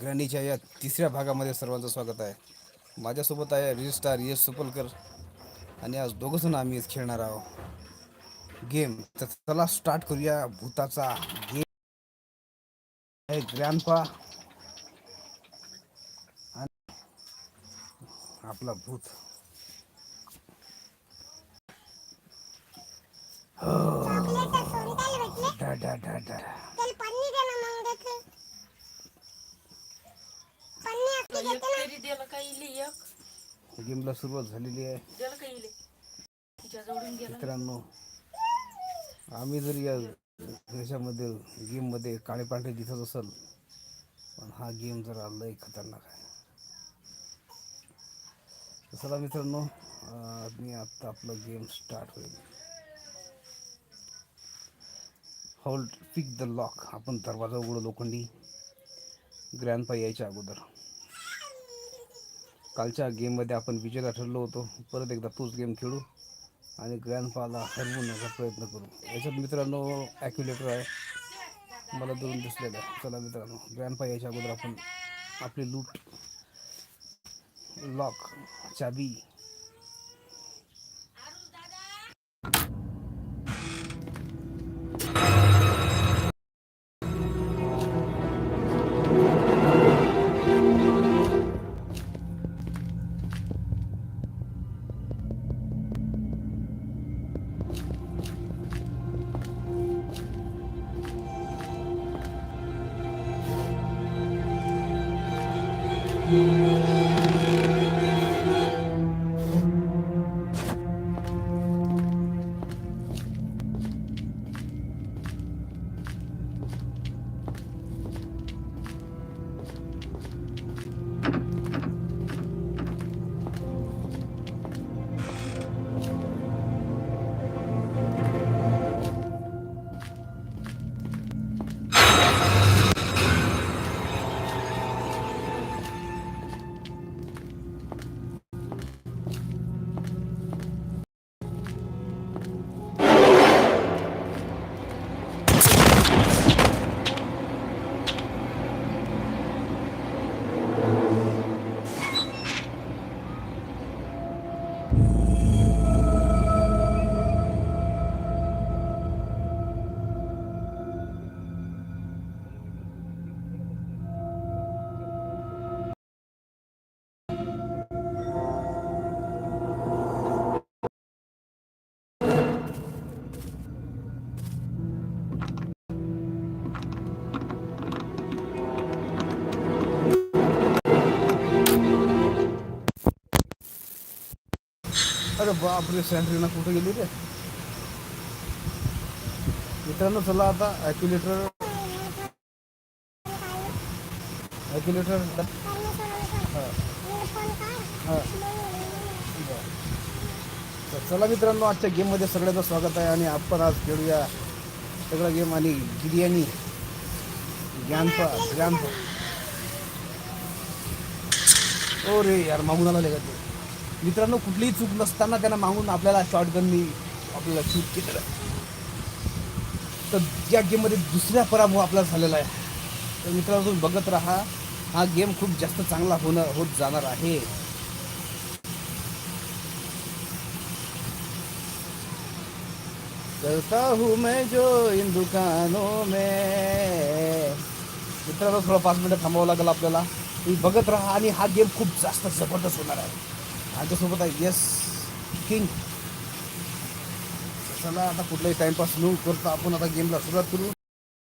ग्रॅनीच्या या तिसऱ्या भागामध्ये सर्वांचं स्वागत आहे. माझ्यासोबत आहे रजिस्टार यश सुपलकर आणि आज दोघंजण आम्ही खेळणार आहोत. गेम तर चला स्टार्ट करूया भूताचा गेम आहे ग्रॅनपा आणि आपला भूत. डा डा डा डा त्याला पन्नी दे ना मग देते पन्नी आपली एक इले एक? गेमला सुरुवात झालेली आहे. इले? तिच्या गेला. मित्रांनो आम्ही जर या ह्याच्यामध्ये गेममध्ये काळे पांढरे दिसत असेल पण हा गेम जरा लय खतरनाक आहे. तर चला मित्रांनो अं, मी आत्ता आपलं गेम स्टार्ट होईल. होल्ड पिक द लॉक आपण दरवाजा उघडू लोखंडी. ग्रँडपा यायच्या अगोदर. कालच्या गेममध्ये आपण विजेता ठरलो होतो. परत एकदा तोच गेम खेळू आणि ग्रँडफाला हरवण्याचा प्रयत्न करू. याच्यात मित्रांनो ॲक्युलेटर आहे. मला दोन दिसलेलं आहे. चला मित्रांनो ग्रँडफा याच्या अगोदर आपण आपली लूट लॉक चाबी. अरे बापरे सँट्रीना कुठं गेली रे? मित्रांनो चला आता ॲक्युलेटर ॲक्युलेटर हा. तर चला मित्रांनो आजच्या गेममध्ये सगळ्याचं स्वागत आहे आणि आपण आज खेळूया सगळा गेम आणि बिर्याणी. ज्ञानपा ज्ञानपा ओ रे यार मागून आला का ते मित्रांनो कुठलीही चूक नसताना त्यांना मागून आपल्याला शॉर्टगननी आपल्याला शूट केलेलं आहे. तर या गेममध्ये दुसरा पराभव आपला झालेला आहे. तर मित्रांनो तुम्ही बघत राहा हा गेम खूप जास्त चांगला होणं होत जाणार आहे. करता हूँ मैं जो इन दुकानों में. मित्रांनो थोडं पाच मिनटं थांबावं लागेल आपल्याला. तुम्ही बघत राहा आणि हा गेम खूप जास्त जबरदस्त होणार आहे. आमच्यासोबत आहे येस किंग. चला आता कुठलाही टाइमपास न करता आपण आता गेमला सुरुवात करू.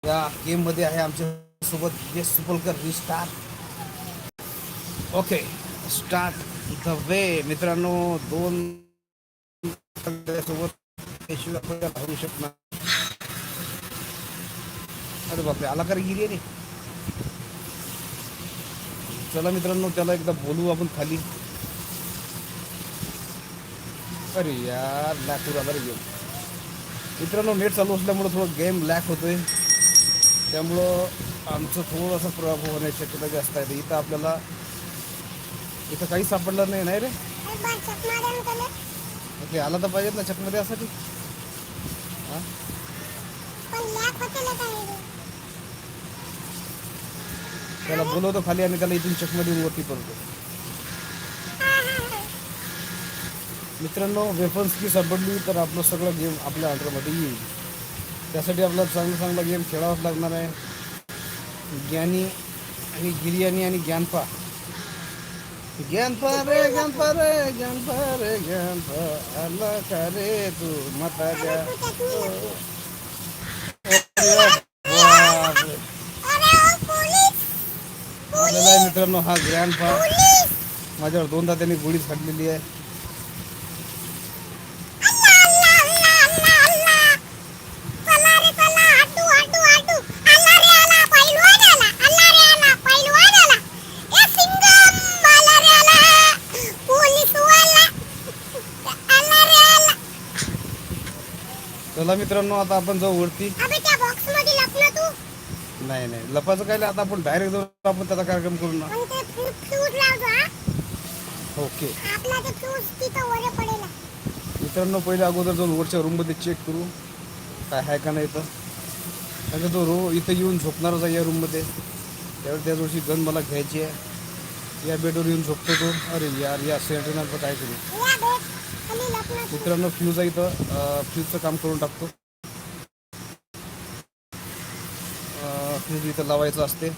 या गेममध्ये आहे आमच्यासोबत yes Supalkar star okay start the way मित्रांनो दोन सोबत त्याशिवाय शकणार. अरे बापरे आला का गिरी रे चला मित्रांनो त्याला एकदा बोलू आपण खाली. अरे यार लॅक होत आला रे गेम मित्रांनो नेट चालू असल्यामुळं थोडं गेम लॅक होतो आहे त्यामुळं आमचं थोडंसं प्रभाव होण्याची शक्यता जास्त आहे. इथं आपल्याला इथं काही सापडलं नाही नाही रे? ओके आला तर पाहिजेत ना चकमध्ये यासाठी हां? त्याला बोलवतो खाली आणि त्याला इथून चकमध्ये वरती पडतो. मित्रांनो वेफन्स की सापडली तर आपलं सगळं गेम आपल्या अंडरमध्ये येईल. त्यासाठी आपल्याला चांगला चांगला गेम खेळावाच लागणार आहे. ज्ञानी आणि गिर्यानी आणि ज्ञानपा. ज्ञानपा रे ज्ञानपा रे ज्ञानपा रे ज्ञानपा आला का रे तू मता मित्रांनो हा पोलीस! माझ्यावर दोनदा त्यांनी गोळी झाडलेली आहे अल्लाह अल्लाह अल्लाह अल्लाह अल्लाह चला रे चला हटू हटू हटू अल्लाह रे आला पैलवान आला अल्लाह रे आला पैलवान आला ए सिंगम आला रे आला पोलीस वाला अल्लाह रे आला चला मित्रांनो आता आपण जाऊ वरती. नाही नाही. लपाचं काय आता आपण डायरेक्ट जाऊ आपण त्याचा कार्यक्रम करू ना. ओके. मित्रांनो पहिले अगोदर जाऊन वरच्या रूममध्ये चेक करू. काय आहे का नाही तर कारण तो रो इथं येऊन झोपणारच आहे या रूममध्ये त्यावेळी त्या दिवशी गन मला घ्यायची आहे. या बेडवर येऊन झोपतो तो. अरे यार या सेंटरनाचं काय करू? मित्रांनो फ्यूज आहे इथं. फ्यूजचं काम करून टाकतो. फ्यूज इथं लावायचं असते.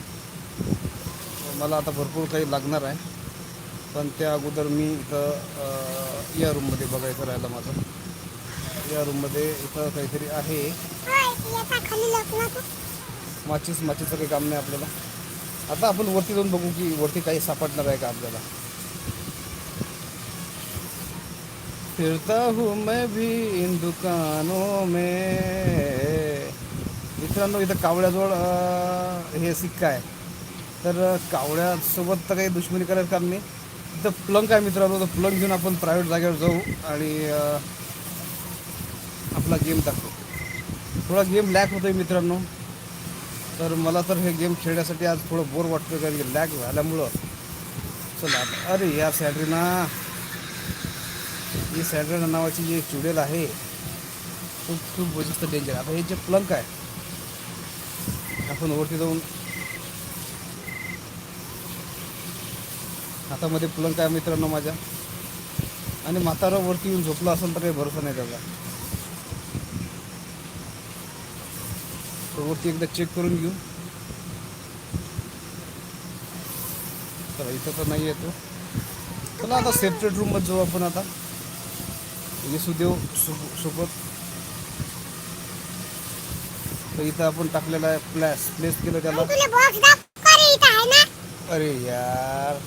मला आता भरपूर काही लागणार आहे. पण त्या अगोदर मी इथं या रूममध्ये बघायचं राहिलं माझं. या रूममध्ये इथं काहीतरी आहे. माचीस माचीचं काही काम नाही आपल्याला. आता आपण वरती जाऊन बघू की वरती काही सापडणार आहे का आपल्याला. फिरता हूँ मैं भी इन दुकानों में। मित्रांनो इथं कावळ्याजवळ हे सिक्का आहे. तर कावळ्यासोबत तर काही दुश्मनी करायचं काम नाही. इथं प्लंग आहे मित्रांनो तर प्लंग घेऊन आपण प्रायव्हेट जागेवर जाऊ आणि आपला गेम टाकू थोडा गेम लॅक होतोय मित्रांनो. तर मला तर हे गेम खेळण्यासाठी आज थोडं बोर वाटतं कारण की लॅक झाल्यामुळं. चला अरे यार ना. ही सॅड्रिना नावाची जी चुडेल आहे खूप खूप जास्त डेंजर आता हे जे प्लंक आहे आपण वरती जाऊन हातामध्ये प्लंक आहे मित्रांनो माझ्या. आणि म्हातारा वरती येऊन झोपला असेल तर काही भरोसा नाही त्याचा. तर वरती एकदा चेक करून घेऊ. तर इथं तर नाही येतो चला आता सेपरेट रूममध्ये जाऊ आपण आता. येसुदेव सो- सोबत तर इथं आपण टाकलेला आहे प्लॅस प्लेस केलं त्याला पण तुला बॉक्स दाखव का रे इथं आहे ना अरे यार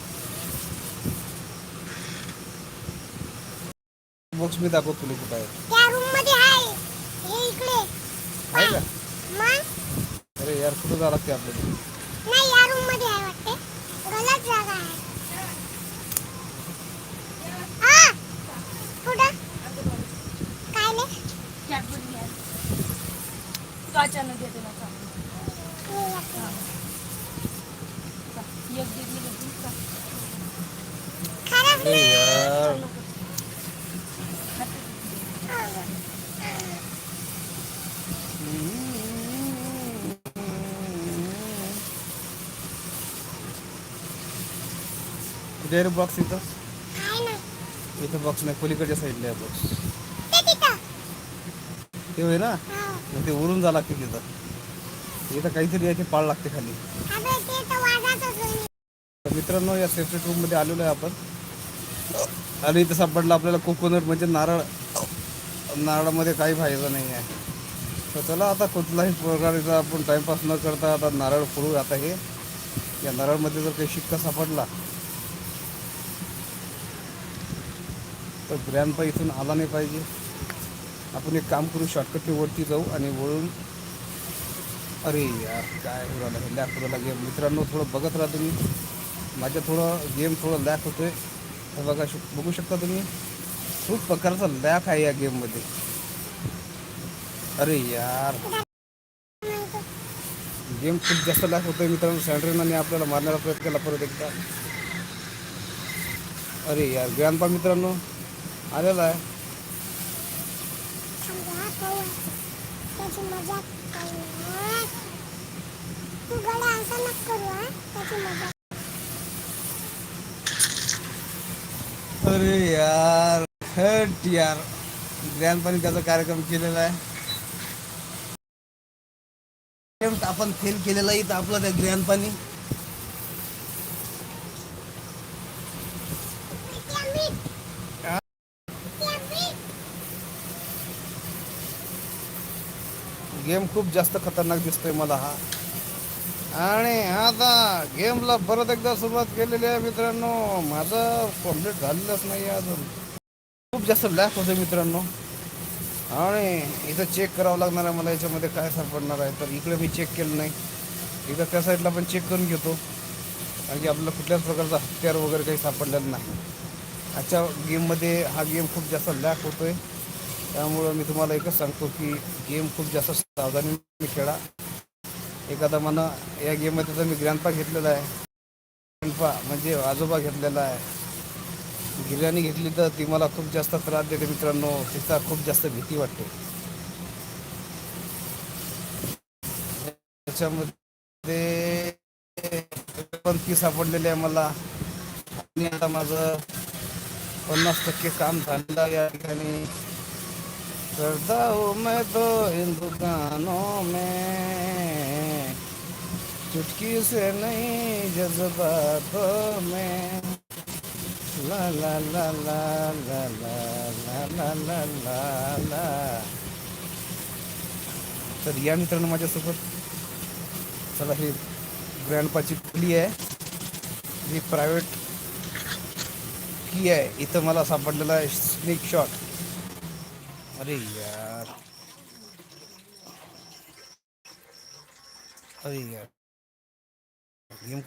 बॉक्स मी दाखवतो तुला कुठं आहे त्या रूममध्ये आहे हे इकडे आहे का मग अरे यार कुठं जावं लागते आपल्याला नाही या रूममध्ये आहे वाटते गलत जागा आहे आ कुठं काय ले कॅडबरी घ्या काचानं देते ना का कुठे रे बॉक्स इथं? इथं बॉक्स नाही पलीकडच्या साईडला बॉक्स ते होय ना? हो. मग ते उरून जा लागते तिथं. इथं काहीतरी ते पाळ लागते खाली. तर मित्रांनो या सेपरेट रूममध्ये आलेलो आहे आपण. आणि इथं सापडलं आपल्याला कोकोनट म्हणजे नारळ. नारळामध्ये काही फायदा नाही आहे. तर चला आता कुठलाही प्रकारेचा आपण टाईमपास न करता आता नारळ फोडू आता हे या नारळमध्ये जर काही शिक्का सापडला. तर ग्रँडपा इथून आला नाही पाहिजे. आपण एक काम करू शॉर्टकटने वरती जाऊ आणि वळून अरे यार काय हो हे लॅक होरायला गेम मित्रांनो थोडं बघत राहा तुम्ही. माझ्या थोडं गेम थोडं लॅक होतो हे बघा शक बघू शकता तुम्ही. खूप प्रकारचा लॅक आहे या गेममध्ये अरे यार. गेम खूप जास्त लॅक होतोय मित्रांनो. सँड्रेनाने आपल्याला मारण्याचा प्रयत्न केला परत एकदा. अरे यार ग्रॅनपा मित्रांनो आलेला आहे. समजा त्याची मजा करू तू गड्या असं नक करू हा त्याची मजा अरे यार हट यार. ग्रँड त्याचा कार्यक्रम केलेला आहे. आपण फेल केलेला इथं आपलं त्या ग्रँड गेम खूप जास्त खतरनाक दिसतोय मला हा. आणि आता गेमला परत एकदा सुरुवात केलेली आहे मित्रांनो. माझं कंप्लीट झालेलंच नाही आहे अजून. खूप जास्त लॅक होते मित्रांनो. आणि इथं चेक करावं लागणार आहे मला याच्यामध्ये काय सापडणार आहे. तर इकडे मी चेक केलं नाही. इथं त्या साईडला पण चेक करून घेतो. कारण की आपल्याला कुठल्याच प्रकारचा हत्यार वगैरे काही सापडलेलं नाही. आजच्या गेममध्ये हा गेम खूप जास्त लॅक होतो आहे त्यामुळं मी तुम्हाला एकच सांगतो की गेम खूप जास्त सावधानीने खेळा. एखादा म्हणा या गेममध्ये तर मी ग्रँडपा घेतलेला आहे. ग्रँडपा म्हणजे आजोबा घेतलेला आहे. गिर्याणी घेतली तर ती मला खूप जास्त त्रास देते मित्रांनो. तिचा खूप जास्त भीती वाटते. त्याच्यामध्ये पण ती सापडलेली आहे मला. आणि आता माझं पन्नास टक्के काम झालेलं आहे या ठिकाणी. करता हूँ मैं तो इन दुकानों में चुटकी से नहीं जज्बातों में ला ला ला ला ला ला ला ला ला ला ला तर या मित्रांनो माझ्यासोबत चला ही ग्रँडपाची खुली आहे ही प्रायव्हेट की आहे इथं मला सापडलेला आहे स्नेक शॉट अरे यार अरे यार गेम